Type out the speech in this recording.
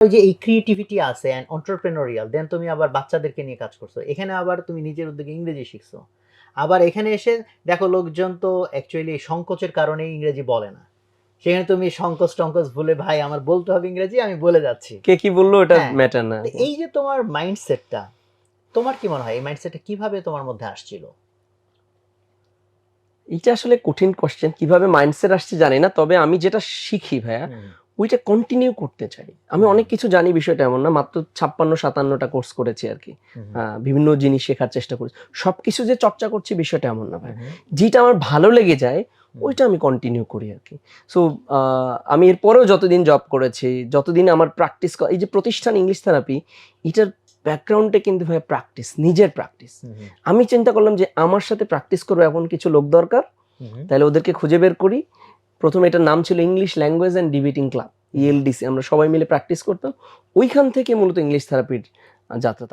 ওই যে এই ক্রিয়েটিভিটি আছে অ্যান্ড অন্টারপ্রেনোরিয়াল দেন তুমি আবার বাচ্চাদেরকে নিয়ে কাজ করছ। এখানে আবার তুমি নিজের উদ্যোগে ইংরেজি শিখছো। আবার এখানে এসে দেখো লোকজন তো অ্যাকচুয়ালি সংকোচের কারণে ইংরেজি বলে না। সেখানে তুমি সংকোচ টঙ্কোচ ভুলে ভাই আমার বলতে হবে ইংরেজি আমি বলে যাচ্ছি। কে কি বলল এটা। ম্যাটার না। এই যে তোমার মাইন্ডসেটটা তোমার কি মনে হয় এই মাইন্ডসেটটা কীভাবে তোমার মধ্যে আসছিল? এটা আসলে কঠিন কোশ্চেন কীভাবে মাইন্ডসেট আসছে জানি না তবে আমি যেটা শিখি ভাইয়া ওইটা কন্টিনিউ করতে চাই। আমি অনেক কিছু জানি বিষয়টা এমন না মাত্র ছাপ্পান্ন সাতান্নটা কোর্স করেছি আর কি। বিভিন্ন জিনিস শেখার চেষ্টা করেছি। সবকিছু যে চর্চা করছি বিষয়টা এমন না ভাই। যেটা আমার ভালো লেগে যায় ওইটা আমি কন্টিনিউ করি আর কি। সো আমি এরপরেও যতদিন জব করেছি যতদিন আমার প্র্যাকটিস এই যে প্রতিষ্ঠান ইংলিশ থেরাপি এটার ব্যাকগ্রাউন্ডে কিন্তু ভাই প্র্যাকটিস নিজের প্র্যাকটিস আমি চিন্তা করলাম যে আমার সাথে প্র্যাকটিস করব এমন কিছু লোক দরকার তাহলে ওদেরকে খুঁজে বের করি। প্রথমে এটার নাম ছিল English language and debating club ELDC আমরা সবাই মিলে প্র্যাকটিস করতাম। ওইখান থেকে মূলত ইংলিশ থেরাপির যাত্রা।